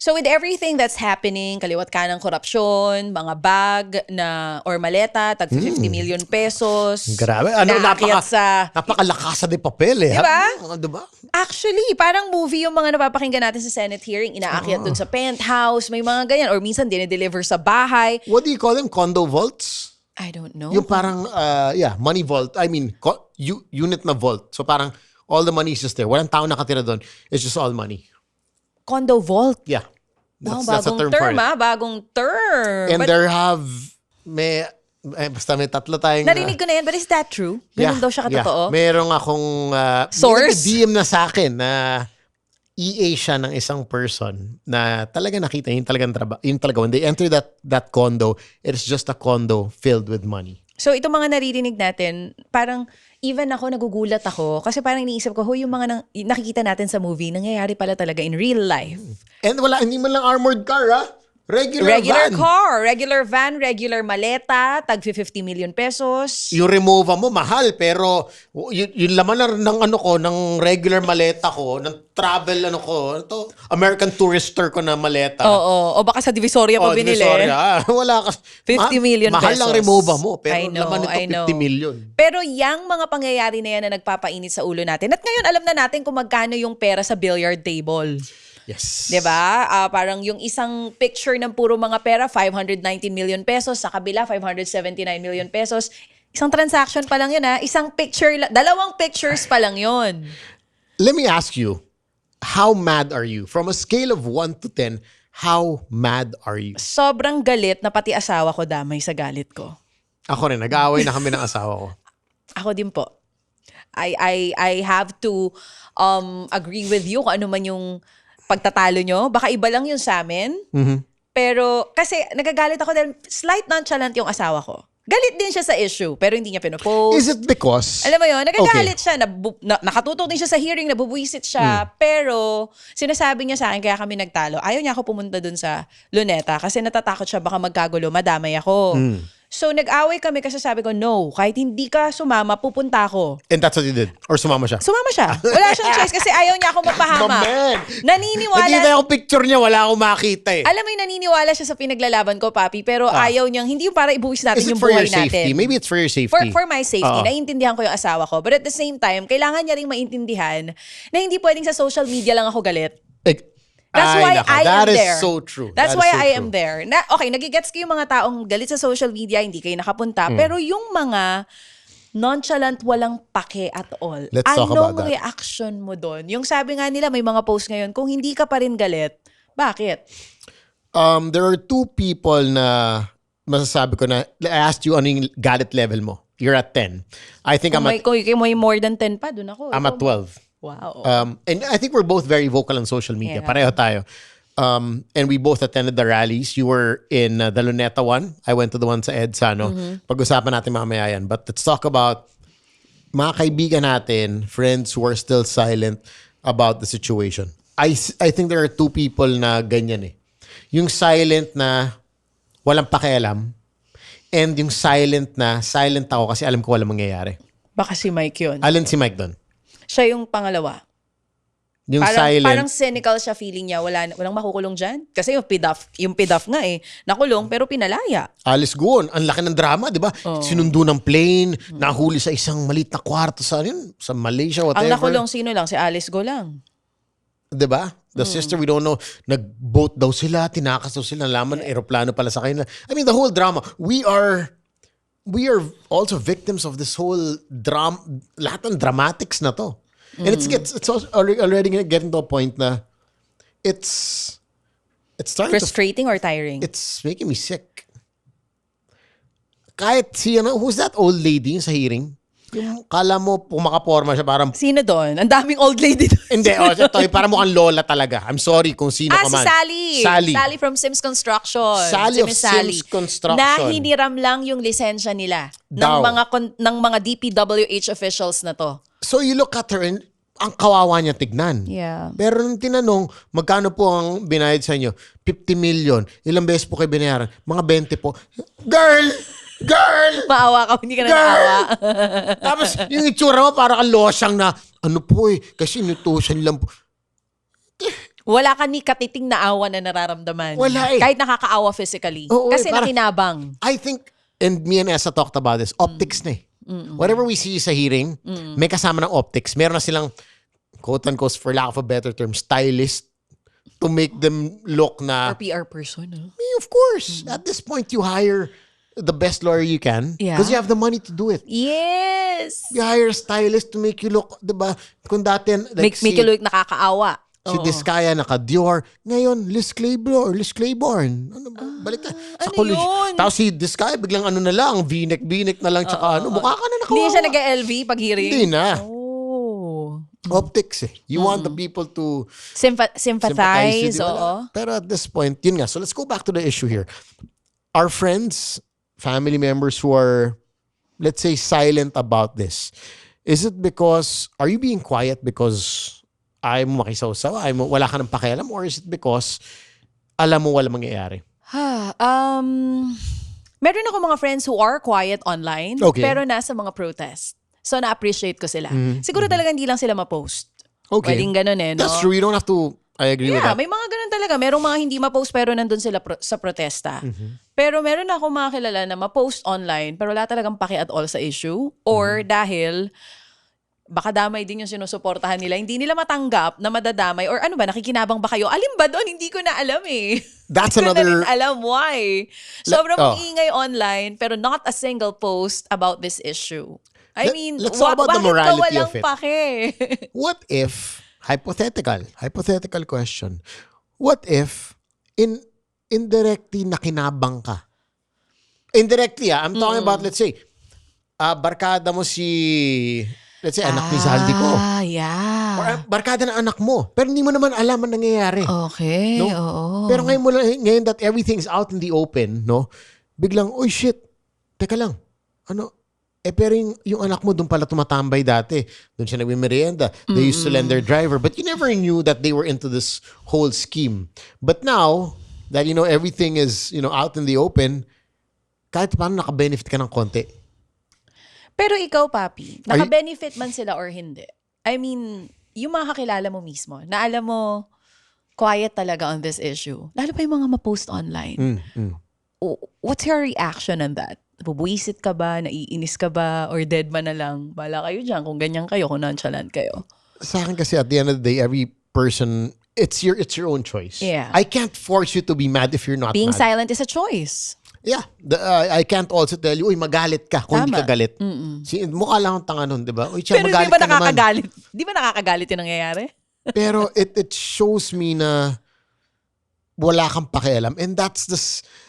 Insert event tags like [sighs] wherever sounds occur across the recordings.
So with everything that's happening, kaliwat ka ng korupsyon, mga bag na or maleta, tag 50 million pesos. Grabe. Ano, naakyat napaka, sa napakalakasa de papel eh. Diba? Ha? Diba? Actually, parang movie yung mga napapakinggan natin sa Senate hearing, inaakyat dun sa penthouse, may mga ganyan. Or minsan dinideliver sa bahay. What do you call them? Condo vaults? I don't know. Yung parang, uh, yeah, money vault. I mean, unit na vault. So parang all the money is just there. Walang tao nakatira doon. It's just all money. Condo vault. Yeah. Wow, That's, that's a term, term, it. ah. Bagong term. And But there have, may, eh, basta may tatlo tayong... narinig ko na yan, but is that true? Ganun daw siya katotoo? Yeah. Merong akong uh, Source? DM na sa akin na EA siya ng isang person na talaga nakita yung talagang trabaho. Yung talaga, when they enter that that condo, it's just a condo filled with money. So itong mga naririnig natin, parang even ako nagugulat ako kasi parang iniisip ko, ho, yung mga nang, nakikita natin sa movie, nangyayari pala talaga in real life. And wala, hindi man lang armored car, ha? Regular, Regular van. car, regular van, regular maleta, tag 50 million pesos. Yung remova mo, mahal. Pero yung, yung laman na, ng ano ko, ng regular maleta ko, ng travel ano ko, ano to, American Tourister ko na maleta. Oo, o baka sa Divisoria pa Oh, binili. Divisoria. Ah, Wala ka. 50 million Mahal lang pesos. remova mo, pero I know, laman I nito know. 50 million. Pero yang mga pangyayari na yan na nagpapainit sa ulo natin. At ngayon alam na natin kung magkano yung pera sa billiard table. Yes. 'Di ba? Ah, parang yung isang picture ng puro mga pera 519 million pesos, sa kabila 579 million pesos. Isang transaction pa lang 'yun ha. Isang picture, la- dalawang pictures pa lang 'yun. Let me ask you, how mad are you? From a scale of 1 to 10, how mad are you? Sobrang galit na pati asawa ko damay sa galit ko. Ako rin, nag-aaway na kami ng asawa ko. [laughs] Ako din po. I I I have to um agree with you kung ano man yung pagtatalo nyo. Baka iba lang yun sa amin. Pero kasi nagagalit ako dahil slight nonchalant yung asawa ko. Galit din siya sa issue, pero hindi niya pinopost. Is it because... Alam mo yun, nagagalit siya, nabu- na, nakatutok din siya sa hearing, nabubuisit siya, pero sinasabi niya sa akin, kaya kami nagtalo, ayaw niya ako pumunta dun sa luneta kasi natatakot siya baka magkagulo, madamay ako. So nag-away kami kasi sabi ko, no, kahit hindi ka sumama, pupunta ako. And that's what you did? Or sumama siya? Sumama siya. Wala siyang [laughs] choice kasi ayaw niya ako mapahama. Man. Naniniwala. Nakita yung picture niya, wala akong makita eh. Alam mo yung naniniwala siya sa pinaglalaban ko, papi, pero ayaw niyang, hindi yung para ibuwis natin Ah. Is it yung for your buhay natin. Maybe it's for your safety. For, for my safety, Oo. naiintindihan ko yung asawa ko. But at the same time, kailangan niya ring maintindihan na hindi pwedeng sa social media lang ako galit. Eh, That's ay, why nako, I that am is there. so true. That's That is why so I true. am there. Na, okay, nagigets ko yung mga taong galit sa social media, hindi kayo nakapunta. Hmm. Pero yung mga nonchalant, walang pake at all. Let's talk Anong about that. reaction mo doon? Yung sabi nga nila, may mga post ngayon, kung hindi ka pa rin galit, bakit? Um, there are two people na masasabi ko na, I asked you ano yung galit level mo. You're at 10. I think Kung I'm may, at, kung, may more than 10 pa, doon ako. I'm at Ikaw- 12. Wow. Um, and I think we're both very vocal on social media. Yeah. Pareho tayo. Um, and we both attended the rallies. You were in uh, the Luneta one. I went to the one sa EDSA. No? Mm-hmm. Pag-usapan natin mamaya yan. But let's talk about mga kaibigan natin, friends who are still silent about the situation. I, I think there are two people na ganyan eh. Yung silent na walang pakialam and yung silent na silent ako kasi alam ko walang mangyayari. Baka si Mike yun. Alin si Mike doon? Siya yung pangalawa. Yung Parang, silent. parang cynical siya feeling niya. Wala, walang makukulong dyan. Kasi yung PDAF, yung PDAF nga eh, nakulong pero pinalaya. Alice Guon, ang laki ng drama, di ba? Sinundo ng plane, nahuli sa isang maliit na kwarto sa, yun, sa Malaysia, whatever. Ang nakulong sino lang? Si Alice Go lang. Di ba? The sister, we don't know, nag-boat daw sila, tinakas daw sila, nalaman, aeroplano pala sa kanila. I mean, the whole drama. We are, we are also victims of this whole drama, lahat ng dramatics na to. And it's, gets, it's already, getting to a point na it's, it's starting to Frustrating or tiring? It's making me sick. Kahit si, ano, who's that old lady sa hearing? Yung kala mo pumakaporma siya parang, Sino doon? Ang daming old lady doon. hindi, oh, [laughs] ito, parang mukhang lola talaga. I'm sorry kung sino Ah, ka si man. Sally. Sally. from Sims Construction. Sally Si of Sally. Sims Construction. Na hiniram lang yung lisensya nila ng Daw. mga kon- ng mga DPWH officials na to. So you look at her and ang kawawa niya tignan. Yeah. Pero nung tinanong, magkano po ang binayad sa inyo? 50 million. Ilang beses po kayo binayaran? Mga 20 po. Girl! Girl! Maawa ka, hindi ka na Girl! naawa. [laughs] Tapos yung itsura mo para kang losyang na, ano po eh, kasi inutusan lang po. Wala ka ni katiting na awa na nararamdaman. Wala eh. Kahit nakakaawa physically. Oo, Kasi eh, parang- nakinabang. I think, and me and Essa talked about this, optics na eh. Whatever we see sa hearing, may kasama ng optics. Meron na silang, quote-unquote, for lack of a better term, stylist to make them look na, Or PR person. ah. Eh, of course, at this point, you hire the best lawyer you can Yeah. because you have the money to do it. Yes! You hire a stylist to make you look, di ba? Kung dati, like Make, make si, you look nakakaawa. si Oo. Diskaya naka-Dior. Ngayon, Liz Claiborne, Liz Claiborne. Ano ba? Balik ka. Sa ano college. yun? Tapos si Diskaya, biglang ano na lang, v-neck, v-neck na lang, tsaka ano, mukha ka na nakawawa. Hindi siya nag-LV pag hearing? Hindi na. Oh. Optics eh. You want the people to Sympha- sympathize sympathize, oo. Pero at this point, yun nga. So let's go back to the issue here. Our friends, family members who are, let's say, silent about this, is it because, are you being quiet because ayaw mo makisawsaw, mo, wala ka ng pakialam, or is it because alam mo wala mangyayari? Ha, um, meron ako mga friends who are quiet online, Okay. pero nasa mga protest. So, na-appreciate ko sila. Siguro talaga hindi lang sila ma-post. Mm-hmm. Okay. Pwedeng ganun eh, no? That's true. You don't have to, I agree with Yeah, that. may mga ganun talaga. Merong mga hindi ma-post pero nandun sila pro- sa protesta. Mm-hmm. Pero meron ako mga kilala na ma-post online pero wala talagang paki at all sa issue. Or Mm-hmm. dahil baka damay din yung sinusuportahan nila. Hindi nila matanggap na madadamay. Or ano ba, nakikinabang ba kayo? Alin ba doon? Hindi ko na alam eh. [laughs] That's Hindi ko na another- alam why. Sobrang oh. ingay online pero not a single post about this issue. I Let- mean, let's talk about the morality of it. pake? [laughs] What if, hypothetical, hypothetical question, what if, in indirectly nakinabang ka? Indirectly ah, I'm talking about, let's say, ah barkada mo si, let's say, anak ni Zaldi ko. Ah, yeah. Or ah, barkada ng anak mo. Pero hindi mo naman alam ang nangyayari. Okay, No? oo. Pero ngayon, mo lang, ngayon that everything's out in the open, no? Biglang, oy shit, teka lang, ano, eh pero yung, yung anak mo doon pala tumatambay dati. Doon siya nagmimerienda. They used to lend their driver. But you never knew that they were into this whole scheme. But now, that you know, everything is, you know, out in the open, kahit paano nakabenefit ka ng konti. Pero ikaw, Papi, Are you- naka-benefit man sila or hindi? I mean, yung mga kakilala mo mismo, na alam mo, quiet talaga on this issue. Lalo pa yung mga ma-post online. Mm, mm. O- What's your reaction on that? Bubuisit ka ba? Naiinis ka ba? Or dead man na lang? Bala kayo dyan kung ganyan kayo, kung nonchalant kayo. Sa akin kasi at the end of the day, every person, it's your it's your own choice. Yeah. I can't force you to be mad if you're not Being mad. silent is a choice. Yeah. The, uh, I can't also tell you, uy, magalit ka kung hindi ka galit. Si, mukha lang ang tanga nun, di ba? Uy, siya, Pero di magalit ba ka naman. nakakagalit? Di ba nakakagalit yung nangyayari? Pero it, it shows me na wala kang pakialam. And that's the,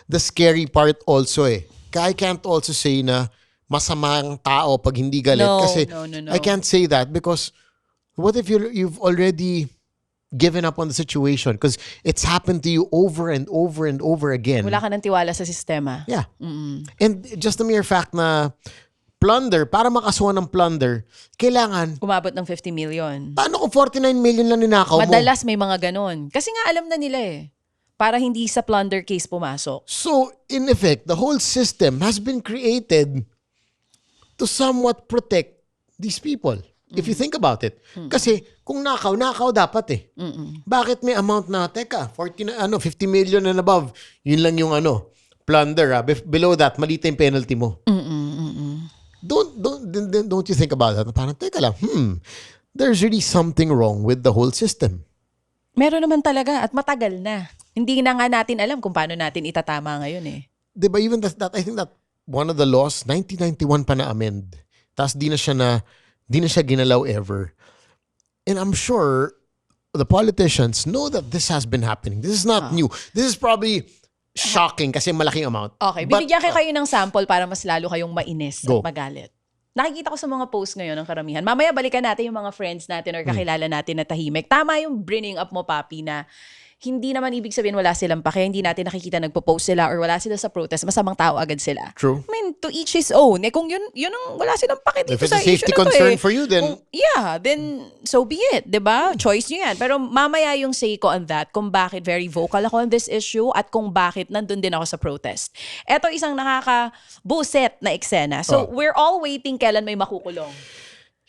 the scary part also eh. I can't also say na masama ang tao pag hindi galit. No, kasi no, no, no. I can't say that because what if you you've already given up on the situation because it's happened to you over and over and over again. Wala ka ng tiwala sa sistema. Yeah. And just the mere fact na plunder, para makasuhan ng plunder, kailangan, Umabot ng 50 million. paano kung 49 million lang ninakaw mo? Madalas may mga ganon. Kasi nga alam na nila eh. Para hindi sa plunder case pumasok. So, in effect, the whole system has been created to somewhat protect these people. If you think about it. Kasi kung nakaw, nakaw dapat eh. Bakit may amount na, teka, 40 na, ano, 50 million and above, yun lang yung ano, plunder. Ah. Below that, malita yung penalty mo. Don't, don't, then don't you think about that? Parang, teka lang, hmm, there's really something wrong with the whole system. Meron naman talaga at matagal na. Hindi na nga natin alam kung paano natin itatama ngayon eh. Di ba even that, that I think that one of the laws 1991 pa na amend. Tapos di na siya na di na siya ginalaw ever. And I'm sure the politicians know that this has been happening. This is not new. This is probably shocking kasi malaking amount. Okay, But, binigyan ko kayo ng sample para mas lalo kayong mainis Go. at magalit. Nakikita ko sa mga posts ngayon ng karamihan. Mamaya balikan natin yung mga friends natin or kakilala natin na tahimik. Tama yung bringing up mo, Papi, na hindi naman ibig sabihin wala silang pake. Hindi natin nakikita nagpo-post sila or wala sila sa protest. Masamang tao agad sila. True. I mean, to each his own. Eh kung yun, yun ang wala silang pake dito If it's sa a safety na to concern eh. for you, then Kung- yeah, then so be it, ba? Choice niyo 'yan. Pero mamaya yung say ko on that kung bakit very vocal ako on this issue at kung bakit nandun din ako sa protest. Ito isang nakaka-buset na eksena. So Oh. we're all waiting kailan may makukulong.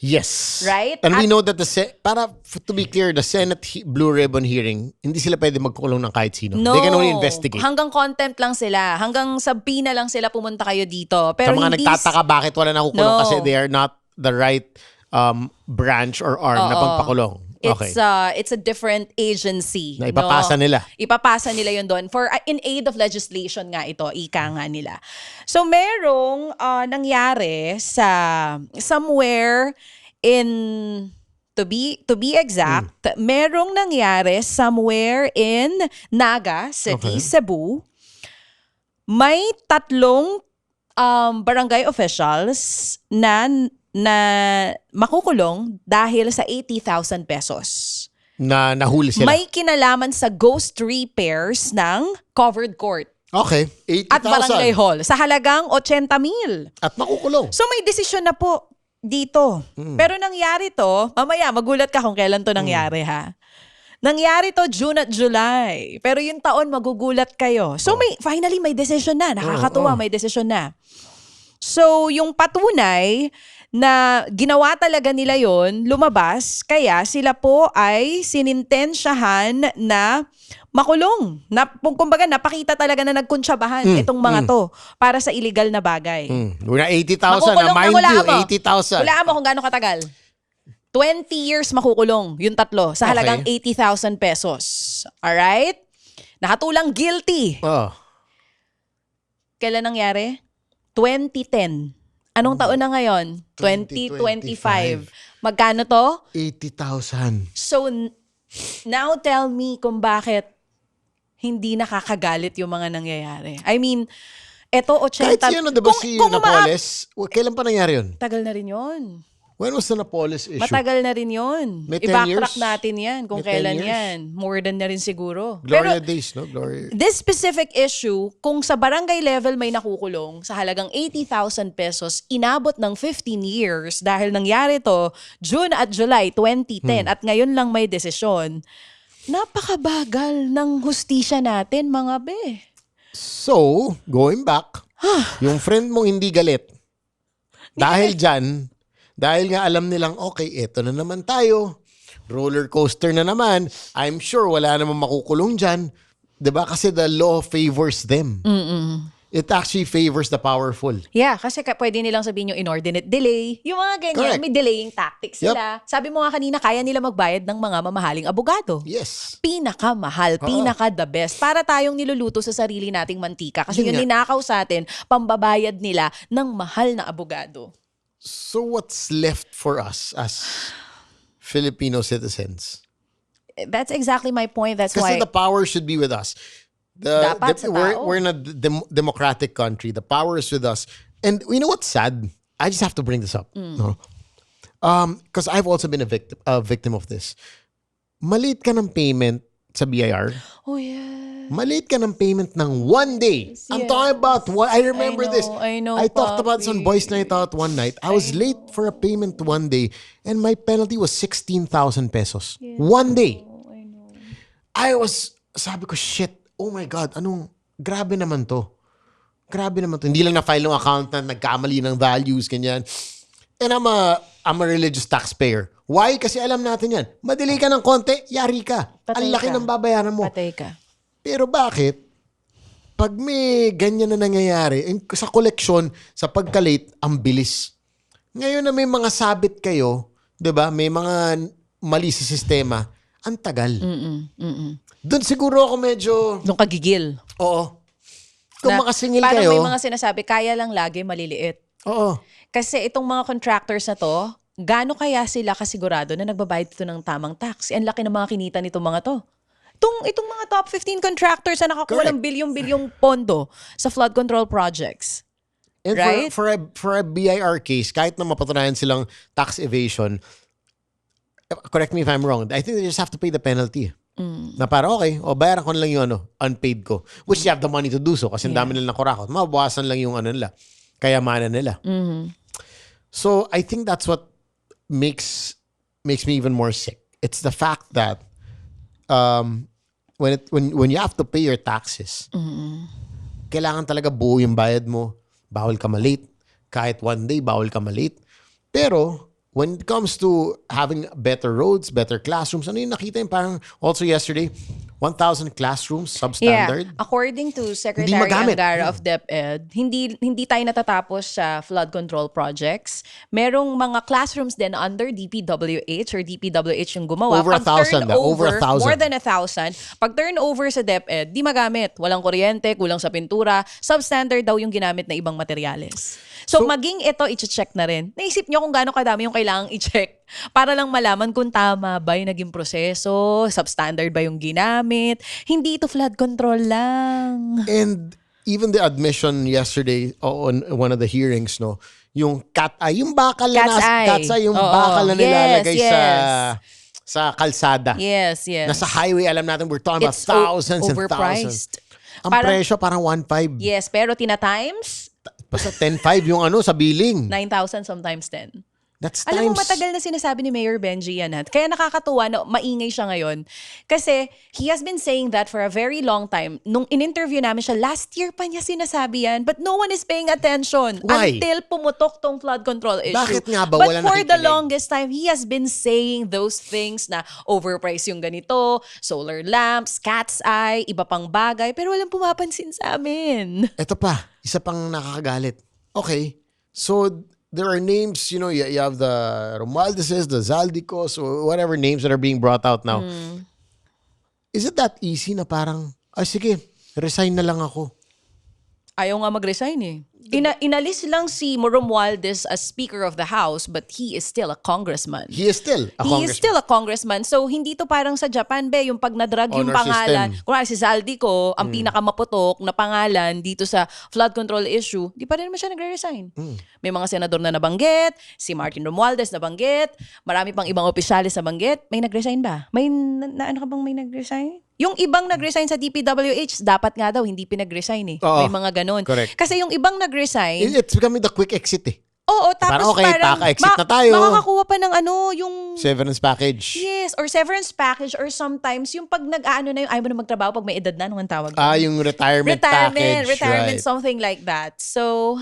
Yes. Right? And we At- know that the se- para to be clear, the Senate he- Blue Ribbon hearing, hindi sila pwede magkulong ng kahit sino. No. They can only investigate. Hanggang contempt lang sila. Hanggang sa pina lang sila pumunta kayo dito. Pero Sa mga hindi nagtataka bakit wala nakukulong No. kasi they are not the right um, branch or arm na Oo. Pagpakulong. Okay. It's uh it's a different agency. Na ipapasa no? nila. Ipapasa nila 'yon doon for uh, in aid of legislation nga ito, ika nga nila. So merong uh, nangyari sa somewhere in to be to be exact, Hmm. merong nangyari somewhere in Naga City, Okay. Cebu. May tatlong um, barangay officials na na makukulong dahil sa 80,000 pesos. na nahuli sila. May kinalaman sa ghost repairs ng covered court okay. 80,000. at barangay hall sa halagang 80 mil. At makukulong. So may desisyon na po dito. Pero nangyari to, mamaya magulat ka kung kailan to nangyari ha. Nangyari to June at July. Pero yung taon magugulat kayo. So may finally may decision na. Nakakatuwa, Oh, oh. may decision na. So yung patunay na ginawa talaga nila yon lumabas kaya sila po ay sinintensyahan na makulong. Na, kumbaga napakita talaga na nagkunsyabahan itong mga to para sa illegal na bagay. Hmm. Una 80,000 na mind you, mo. 80,000. Hulaan mo kung gaano katagal. 20 years makukulong yung tatlo sa halagang 80,000 pesos. Alright? Nakatulang guilty. Oh. Kailan nangyari? 2010. Anong taon na ngayon? 2025. Magkano to? 80,000. So, now tell me kung bakit hindi nakakagalit yung mga nangyayari. I mean, eto 80... Kahit si ano, diba Kung- si kung Napoles, wa- kailan pa nangyari yun? Tagal na rin yun. When was the Napoles issue? Matagal na rin yun. May 10 I-backtrack years? natin yan kung May 10 kailan years? yan. More than na rin siguro. Gloria Pero days, no? Gloria. this specific issue, kung sa barangay level may nakukulong sa halagang 80,000 pesos, inabot ng 15 years dahil nangyari to June at July 2010 at ngayon lang may desisyon. Napakabagal ng hustisya natin, mga be. So, going back, [sighs] yung friend mong hindi galit, dahil dyan, dahil nga alam nilang, okay, eto na naman tayo, roller coaster na naman, I'm sure wala namang makukulong dyan, ba Kasi the law favors them. It actually favors the powerful. Yeah, kasi ka, pwede nilang sabihin yung inordinate delay. Yung mga ganyan, Correct. may delaying tactics sila. Sabi mo nga kanina, kaya nila magbayad ng mga mamahaling abogado. Yes. Pinakamahal, pinaka the best. Para tayong niluluto sa sarili nating mantika. Kasi Yun yung nga. ninakaw sa atin, pambabayad nila ng mahal na abogado. So what's left for us as Filipino citizens? That's exactly my point. That's Kasi why... the power should be with us. The, the- we're, we're in a dem- democratic country. The power is with us. And you know what's sad? I just have to bring this up. Mm. No? Um, because I've also been a victim, a victim of this. Maliit ka ng payment sa BIR. oh yeah. Maliit ka ng payment ng one day. I'm talking about one. I remember I this. know, I know, I talked about this on papi. Boys Night Out one night. I was late for a payment one day, and my penalty was 16,000 pesos. One day. I was, sabi ko, shit, oh my God, anong, grabe naman to. Grabe naman to. Hindi lang na-file ng accountant, nagkamali ng values, ganyan. And I'm a, I'm a religious taxpayer. Why? Kasi alam natin yan. Madali ka ng konti, yari ka. Patay Ang laki ka. ng babayaran mo. Patay ka. Pero bakit? Pag may ganyan na nangyayari, sa koleksyon, sa pagkalate, ang bilis. Ngayon na may mga sabit kayo, 'di ba? May mga mali sa sistema, ang tagal. Doon siguro ako medyo, Nung kagigil. oo. Kung Na makasingil parang kayo, may mga sinasabi, kaya lang lagi maliliit. oo. Kasi itong mga contractors na to, gaano kaya sila kasigurado na nagbabayad ito ng tamang tax? Ang laki ng mga kinita nitong mga to. Itong, itong mga top 15 contractors na nakakuha ng bilyong-bilyong pondo sa flood control projects. And Right? for, for, a, for a BIR case, kahit na mapatunayan silang tax evasion, eh, correct me if I'm wrong, I think they just have to pay the penalty. Na para, okay, o bayaran ko na lang yung ano, unpaid ko. Which you have the money to do so kasi ang dami nila nakurakot. Mabawasan lang yung ano nila, kayamanan nila. So I think that's what makes makes me even more sick. It's the fact that um, when it when when you have to pay your taxes, kailangan talaga buo yung bayad mo. Bawal ka malate. Kahit one day, bawal ka malate. Pero, when it comes to having better roads, better classrooms, ano yung nakita yung parang also yesterday, 1,000 classrooms, substandard. Yeah. According to Secretary. Angara of DepEd, hindi hindi tayo natatapos sa flood control projects. Merong mga classrooms din under DPWH or DPWH yung gumawa. Over a thousand. Over a thousand. More than a thousand. Pag turnover sa DepEd, di magamit. Walang kuryente, kulang sa pintura. Substandard daw yung ginamit na ibang materyales. So, So- maging ito, i-check na rin. Naisip nyo kung gaano kadami yung kailangang i-check [laughs] para lang malaman kung tama ba yung naging proseso, substandard ba yung ginamit. Hindi ito flood control lang. And even the admission yesterday on one of the hearings, no, yung cat eye, yung bakal na Cat's eye. cat's eye, yung Oo. bakal na Yes, nilalagay sa yes. sa kalsada. Yes, yes. Nasa highway, alam natin, we're talking It's about thousands and thousands. Ang Parang- presyo parang 1.5. Yes, pero tina times, Basta 10.5 yung ano sa billing. 9,000 sometimes 10. That's Alam mo, matagal na sinasabi ni Mayor Benji yan. ha? Kaya nakakatuwa na maingay siya ngayon. Kasi he has been saying that for a very long time. Nung in-interview namin siya, last year pa niya sinasabi yan. But no one is paying attention Why? until pumutok tong flood control issue. Bakit nga ba But wala for the nakikinig? longest time, he has been saying those things na overpriced yung ganito, solar lamps, cat's eye, iba pang bagay. Pero walang pumapansin sa amin. Ito pa, isa pang nakakagalit. Okay, so there are names, you know, you, you have the Romualdeses, the Zaldicos, or whatever names that are being brought out now. Hmm. Is it that easy na parang, ay sige, resign na lang ako. Ayaw nga mag-resign eh. Ina- inalis lang si Romualdez as Speaker of the House but he is still a congressman. He is still a He is congressman. still a congressman. So, hindi to parang sa Japan, be, yung pag nadrag yung Honor pangalan. system. Kung si Zaldico, ang pinakamaputok na pangalan dito sa flood control issue, di pa rin naman siya nagre-resign. Hmm. May mga senador na nabanggit, si Martin Romualdez nabanggit, marami pang ibang opisyalis nabanggit. May nag-resign ba? May, na, na- ano ka bang may nag-resign? Yung ibang nag-resign sa DPWH, dapat nga daw hindi pinag-resign eh. Oo. May mga ganun. Correct. Kasi yung ibang nag-resign, It- It's becoming the quick exit eh. Oo, tapos Parang, okay, parang taka-exit na tayo. makakakuha pa ng ano, yung Severance package. yes, or severance package or sometimes yung pag nag-ano na yung ayaw mo na magtrabaho pag may edad na, anong ang tawag? Ah, yung retirement, retirement, package. retirement, right. something like that. So,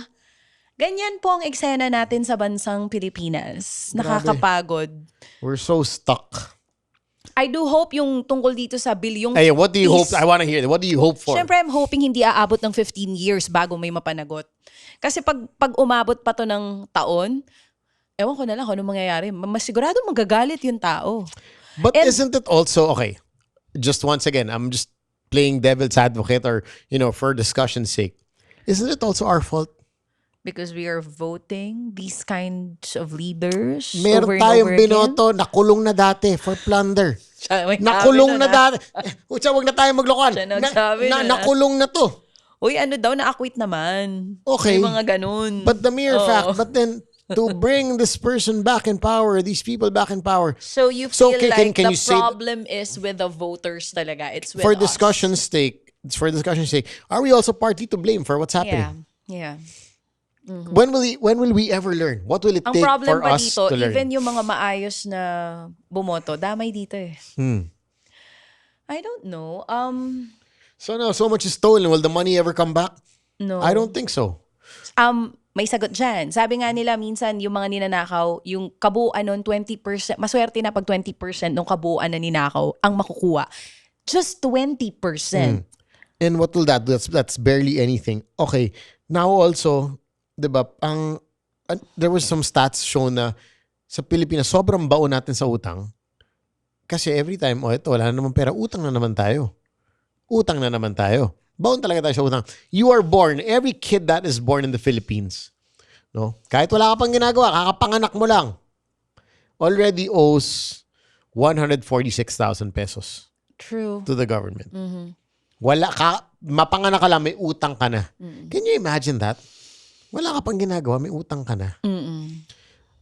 ganyan po ang eksena natin sa bansang Pilipinas. Nakakapagod. We're so stuck. I do hope yung tungkol dito sa bilyong Hey, what do you hope? I want to hear. What do you hope for? Siyempre, I'm hoping hindi aabot ng 15 years bago may mapanagot. Kasi pag, pag umabot pa to ng taon, ewan ko na lang kung ano mangyayari. Ma- Mas sigurado magagalit yung tao. But And- isn't it also okay? Just once again, I'm just playing devil's advocate, or you know, for discussion's sake. Isn't it also our fault? Because we are voting these kinds of leaders over Meron and tayong over again. binoto, nakulong na dati for plunder. [laughs] Siya, may Nakulong [laughs] sabi na ah. dati. Utsa, wag na tayo maglokohan. Siya Na, nagsabi na, ah. nakulong na to. Uy, ano daw, na-acquit naman. Okay. May mga ganun. But the mere Oo. fact, but then [laughs] to bring this person back in power, these people back in power, so you So, feel can- can- like can the you say problem is with the voters talaga. It's with for us. discussion's sake, for discussion's sake, are we also partly to blame for what's Yeah. happening? Yeah. When will we, when will we ever learn? What will it Ang take for us dito, to learn? even yung mga maayos na bumoto, damay dito eh. Hmm. I don't know. Um, So now, so much is stolen. Will the money ever come back? no. I don't think so. Um, may sagot dyan. Sabi nga nila minsan yung mga ninanakaw, yung kabuuan nun 20%, maswerte na pag 20% ng kabuuan na ninakaw ang makukuha. Just 20%. And what will that do? That's, that's barely anything. Okay. Now also, di ba, ang, an- there was some stats shown na sa Pilipinas, sobrang baon natin sa utang. Kasi every time, oh, ito, wala na naman pera, utang na naman tayo. Utang na naman tayo. Baon talaga tayo sa utang. You are born, every kid that is born in the Philippines, no? Kahit wala ka pang ginagawa, kakapanganak mo lang, already owes 146,000 pesos True. to the government. Wala ka, mapanganak ka lang, may utang ka na. Can you imagine that? Wala ka pang ginagawa, may utang ka na.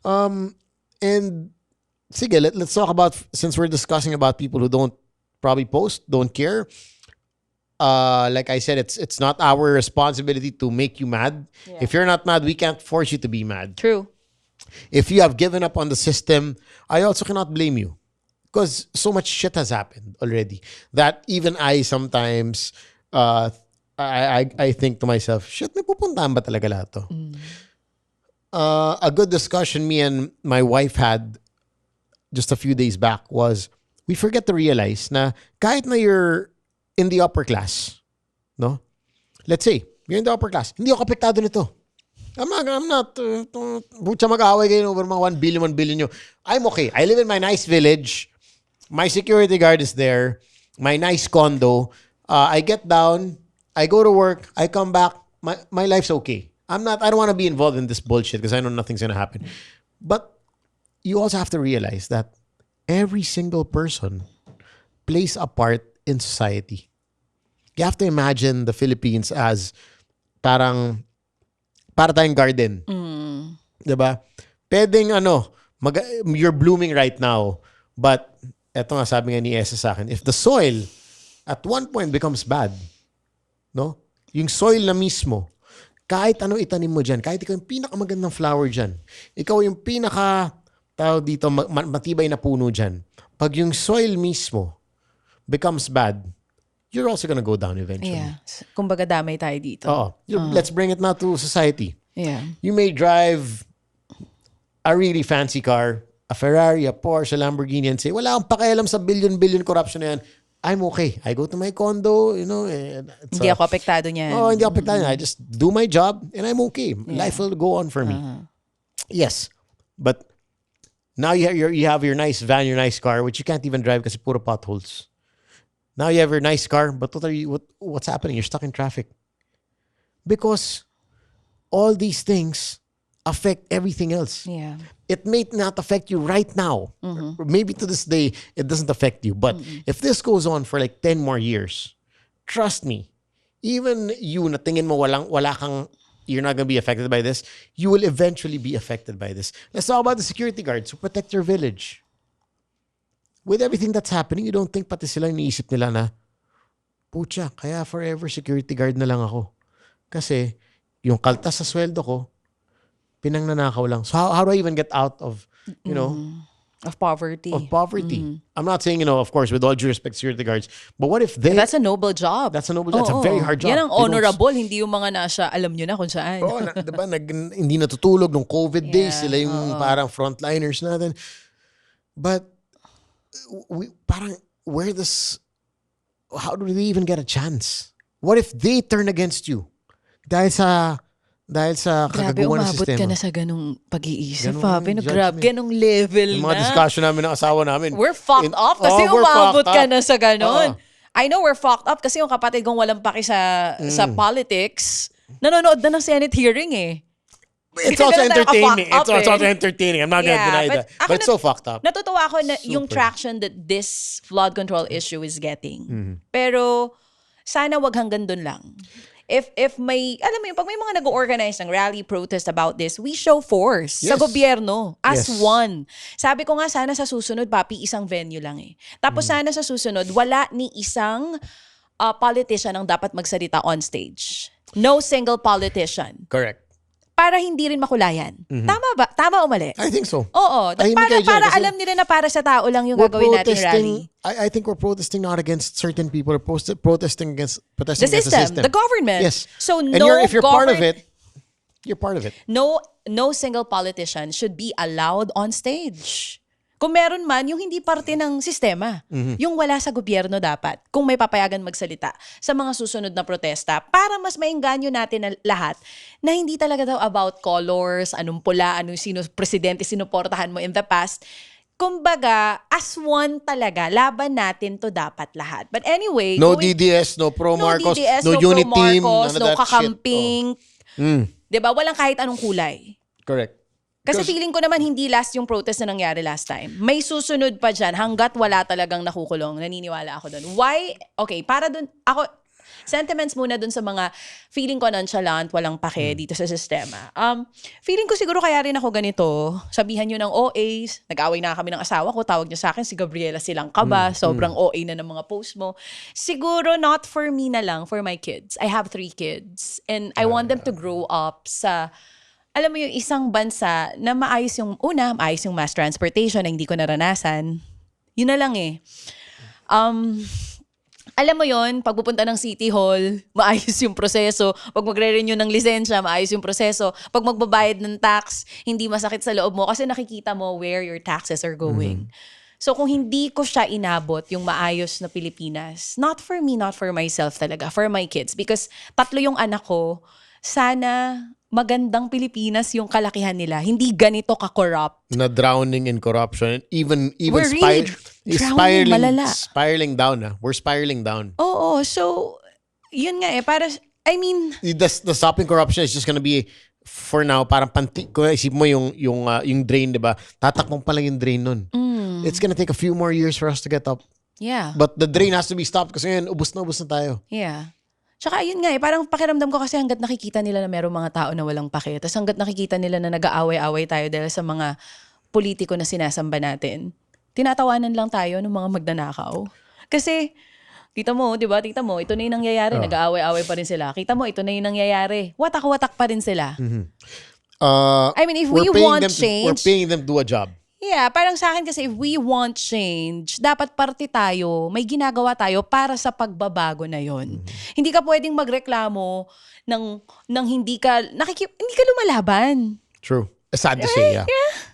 Um, and sige, let, let's talk about, since we're discussing about people who don't probably post, don't care. Uh, like I said, it's it's not our responsibility to make you mad. If you're not mad, we can't force you to be mad. True. If you have given up on the system, I also cannot blame you. Because so much shit has happened already that even I sometimes uh I, I I think to myself, shit, may pupuntahan ba talaga lahat to? uh, a good discussion me and my wife had just a few days back was we forget to realize na kahit na you're in the upper class, no? Let's say, you're in the upper class, hindi ako apektado nito. I'm not, I'm not, uh, butya mag-aaway kayo over mga 1 billion, 1 billion nyo. I'm okay. I live in my nice village. My security guard is there. My nice condo. Uh, I get down. I go to work. I come back. My, my life's okay. I'm not, I don't want to be involved in this bullshit because I know nothing's going to happen. But you also have to realize that every single person plays a part in society. You have to imagine the Philippines as parang para tayong garden. 'Di ba? Pwedeng ano, mag, you're blooming right now, but eto nga sabi nga ni Esa sa akin, if the soil at one point becomes bad, no? Yung soil na mismo, kahit ano itanim mo dyan, kahit ikaw yung pinakamagandang flower dyan, ikaw yung pinaka, tawag dito, ma- ma- matibay na puno dyan, pag yung soil mismo becomes bad, you're also gonna go down eventually. Yeah. Kumbaga damay tayo dito. Oo. You- Let's bring it now to society. Yeah. You may drive a really fancy car, a Ferrari, a Porsche, a Lamborghini, and say, wala akong pakialam sa billion-billion corruption na yan. I'm okay. I go to my condo, you know. And it's Hindi a- ako apektado niyan. Oh, hindi ako apektado. I just do my job and I'm okay. Life will go on for me. Uh-huh. Yes. But now you have your you have your nice van, your nice car, which you can't even drive kasi puro potholes. Now you have your nice car, but what are you what what's happening? You're stuck in traffic. Because all these things affect everything else. Yeah. It may not affect you right now. Or Maybe to this day, it doesn't affect you. But if this goes on for like 10 more years, trust me, even you na tingin mo walang, wala kang, you're not going to be affected by this, you will eventually be affected by this. Let's talk about the security guards who protect your village. With everything that's happening, you don't think pati sila iniisip nila na, pucha, kaya forever security guard na lang ako. Kasi, yung kaltas sa sweldo ko, pinangnanakaw lang. So how, how do I even get out of, you know, Of poverty. of poverty? I'm not saying, you know, of course, with all due respect, security guards, but what if they, That's a noble job. That's a noble job. It's a Oo. very hard job. Yan ang honorable, hindi yung mga nasa, alam nyo na kung saan. Oo, na, diba, nag, hindi natutulog nung COVID days. Yeah, Sila yung parang frontliners natin. But, we, parang, where does, how do they even get a chance? What if they turn against you? Dahil sa, dahil sa Grabe, kagaguhan ng umabot sistema. ka na sa ganong pag-iisip, Ganun Fabi. yung No, grabe, judgment. ganong level Yung mga na. discussion namin ng asawa namin. We're fucked In- up kasi Oh, we're umabot fucked ka up. na sa ganon. Oo. I know we're fucked up kasi yung kapatid kong walang paki sa Mm. sa politics, nanonood na ng Senate hearing eh. It's also ganun tayo entertaining. ka-fucked It's, up it's eh. also entertaining. I'm not gonna Yeah, deny but that. ako But it's so fucked up. Natutuwa ako na yung Super. traction that this flood control issue is getting. Mm-hmm. Pero sana wag hanggang dun lang. If if may alam mo yung pag may mga nag-organize ng rally protest about this, we show force sa Yes. gobyerno as Yes. one. Sabi ko nga sana sa susunod papi isang venue lang eh. Tapos Mm-hmm. sana sa susunod wala ni isang uh, politician ang dapat magsalita on stage. No single politician Correct. Para hindi rin makulayan. Tama ba? Tama o mali? I think so. Oo. Tahimik para para alam nila na para sa tao lang yung gagawin nating rally. I, I think we're protesting not against certain people. We're protesting against protesting The against system, the system. the government. Yes. So and no you're, if you're part of it, you're part of it. No no single politician should be allowed on stage. Kung meron man, yung hindi parte ng sistema. Mm-hmm. Yung wala sa gobyerno dapat. Kung may papayagan magsalita sa mga susunod na protesta para mas maingganyo natin na lahat na hindi talaga daw about colors, anong pula, anong sino presidente sinuportahan mo in the past. Kumbaga, as one talaga, laban natin to dapat lahat. But anyway, No going- DDS, no pro no DDS, no, no, unit pro team, Marcos, of no that kakamping. shit. Oh. Mm, 'Di ba? Walang kahit anong kulay. correct. Kasi feeling ko naman hindi last yung protest na nangyari last time. May susunod pa dyan hanggat wala talagang nakukulong. Naniniwala ako doon. Why? Okay, para doon, ako, sentiments muna doon sa mga feeling ko nonchalant, walang pake dito sa sistema. Um, feeling ko siguro kaya rin ako ganito. Sabihan nyo ng OAs, nag-away na kami ng asawa ko, tawag niya sa akin, si Gabriela silang kaba, sobrang OA na ng mga post mo. Siguro not for me na lang, for my kids. I have three kids. And I want them to grow up sa alam mo yung isang bansa na maayos yung, una, maayos yung mass transportation na hindi ko naranasan. Yun na lang eh. Um, alam mo yon pag pupunta ng City Hall, [laughs] maayos yung proseso. Pag magre-renew ng lisensya, maayos yung proseso. Pag magbabayad ng tax, hindi masakit sa loob mo kasi nakikita mo where your taxes are going. So kung hindi ko siya inabot yung maayos na Pilipinas, not for me, not for myself talaga, for my kids. Because tatlo yung anak ko, sana magandang Pilipinas yung kalakihan nila. Hindi ganito ka-corrupt. Na drowning in corruption. Even, even We're really spir- spiraling, malala. spiraling down. ah. We're spiraling down. Oo, so yun nga eh, para, I mean, the, the stopping corruption is just gonna be for now parang panti kung isip mo yung yung ah, yung drain 'di ba tatakbong pa lang yung drain nun mm, it's gonna take a few more years for us to get up yeah. but the drain has to be stopped kasi ngayon ubos na ubos na tayo Yeah. Tsaka yun nga eh, parang pakiramdam ko kasi hanggat nakikita nila na merong mga tao na walang pake, tapos hanggat nakikita nila na nag-aaway-away tayo dahil sa mga politiko na sinasamba natin, tinatawanan lang tayo ng mga magnanakaw. Kasi, kita mo, di ba, tita mo, ito na yung nangyayari, Oh. nag-aaway-away pa rin sila. Kita mo, ito na yung nangyayari. Watak-watak pa rin sila. uh, I mean, if we want them to, we're change, paying them to do a job Yeah, parang sa akin kasi if we want change, dapat parte tayo, may ginagawa tayo para sa pagbabago na yon. Hindi ka pwedeng magreklamo ng, ng hindi ka, nakiki, hindi ka lumalaban. True. It's sad to say, yeah.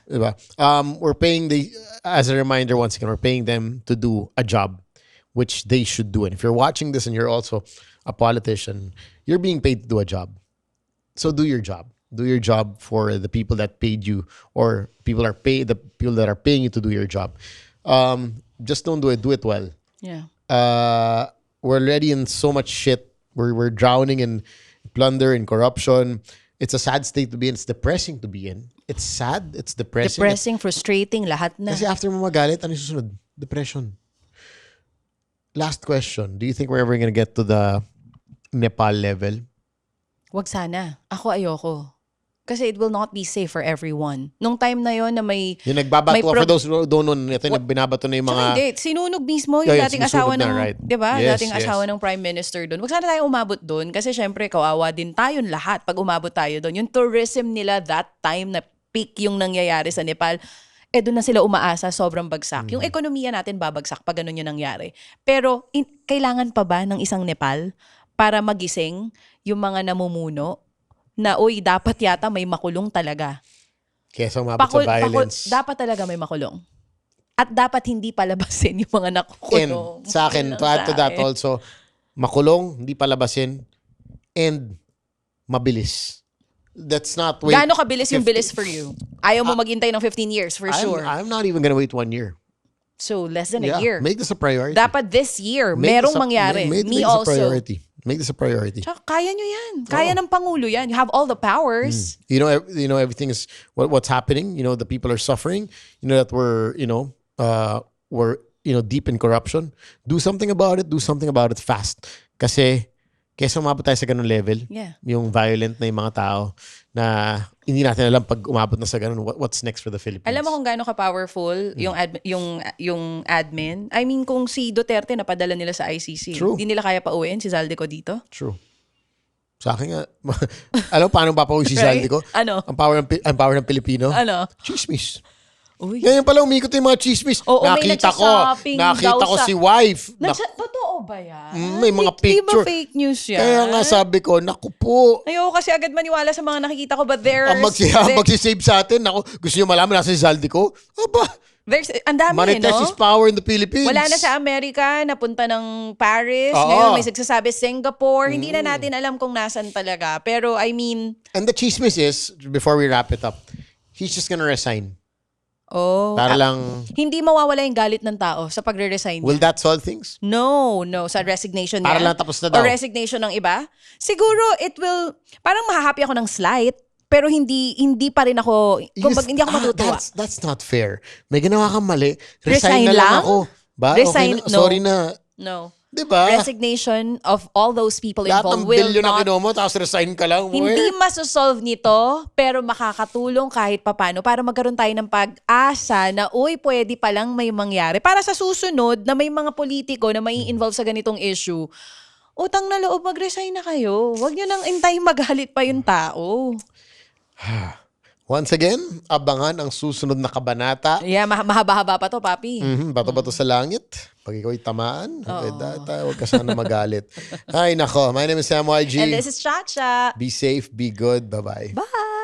Diba? Um, we're paying the, as a reminder once again, we're paying them to do a job which they should do. And if you're watching this and you're also a politician, you're being paid to do a job. So do your job. Do your job for the people that paid you or people are paid, the people that are paying you to do your job. Um, just don't do it. Do it well. Yeah. uh, we're already in so much shit. We're, we're drowning in plunder and corruption. It's a sad state to be in. It's depressing to be in. It's sad. It's depressing. Depressing, frustrating, lahat na. Kasi after mo magalit, ano susunod? Depression. Last question. Do you think we're ever gonna get to the Nepal level? Wag sana. Ako ayoko. Kasi it will not be safe for everyone. Nung time na yon na may... Yung nagbabato, May for those who don't know, ito yung binabato na yung mga... hindi, sinunog mismo yung Yeah, dating asawa na, ng, right. 'di ba? Yes, dating yes. asawa ng prime minister doon. Wag sana tayo umabot doon kasi syempre kawawa din tayong lahat pag umabot tayo doon. Yung tourism nila that time na peak yung nangyayari sa Nepal, eh doon na sila umaasa, sobrang bagsak. Mm. Yung ekonomiya natin babagsak pag ganun yung nangyari. Pero in- kailangan pa ba ng isang Nepal para magising yung mga namumuno na uy, dapat yata may makulong talaga. Kesa umabot Pakul- sa pakul- violence. dapat talaga may makulong. At dapat hindi palabasin [laughs] yung mga And nakukulong. sa akin, to add to that also, makulong, hindi palabasin, and mabilis. That's not wait. Gaano kabilis yung 50 bilis for you? Ayaw mo maghintay ng 15 years, for I'm, sure. I'm not even gonna wait one year. so, less than Yeah, a year. Make this a priority. Dapat this year, Make merong a- mangyari. Make, make, Me make also. priority. Make this a priority. Tsaka kaya nyo yan. Kaya ng Pangulo yan. You have all the powers. You know, ev- you know everything is what, what's happening. You know, the people are suffering. You know that we're, you know, uh, we're, you know, deep in corruption. Do something about it. Do something about it fast. Kasi, kesa umabot tayo sa ganun level, Yeah. yung violent na yung mga tao na hindi natin alam pag umabot na sa ganun, what, what's next for the Philippines. Alam mo kung gaano ka-powerful Hmm. yung, ad- yung, yung admin? I mean, kung si Duterte napadala nila sa ICC, True. hindi nila kaya pauwiin si Zaldico dito? True. Sa akin nga, [laughs] alam mo paano papawag si Right? Zaldico? Ano? Ang power ng, ang power ng Pilipino? Ano? Chismis. Uy. Ngayon pala umikot yung mga chismis. Oo, may nakita ko, nakita daw ko sa- si wife. Nak- Nagsa- totoo ba yan? Mm, may mga Di- picture. Di ba fake news yan? Kaya nga sabi ko, naku po. Ayoko kasi agad maniwala sa mga nakikita ko, but there's... Ang magsi there- magsisave sa atin. Ako, gusto niyo malaman nasa si Zaldi ko? Aba, there's, ang dami, manifest no? is power in the Philippines. Wala na sa Amerika, napunta ng Paris, Oo. ngayon may nagsasabi Singapore, hindi Mm. na natin alam kung nasan talaga. Pero I mean, And the chismis is, before we wrap it up, he's just gonna resign. Oh, Para ah, lang, hindi mawawala yung galit ng tao sa pagre-resign will niya. that solve things? No, no, sa resignation Para niya. lang tapos na daw. Or resignation ng iba. Siguro it will, parang mahahappy ako ng slight, pero hindi hindi pa rin ako, kumbaga, hindi ako Ah, matutuwa. that's, that's not fair. May ginawa kang mali. Resign, Resign na lang, lang? ako. Ba? Resign, okay na, no. Sorry na. no. Di ba? Resignation of all those people Lahat ng involved will billion na not kinuha mo, tapos resign ka lang. Hindi Where? masosolve nito, pero makakatulong kahit papano para magkaroon tayo ng pag-asa na, uy, pwede palang may mangyari. Para sa susunod na may mga politiko na may involve sa ganitong issue, utang na loob, mag-resign na kayo. Huwag nyo nang intay magalit pa yung tao. [sighs] Once again, abangan ang susunod na kabanata. Yeah, mah- mahaba-haba pa to, papi. Mhm, bato-bato sa langit. Pag ikaw'y tamaan, okay, data, huwag ka sana magalit. [laughs] Ay, nako. My name is Sam YG. And this is Chacha. Be safe, be good. Bye-bye. Bye!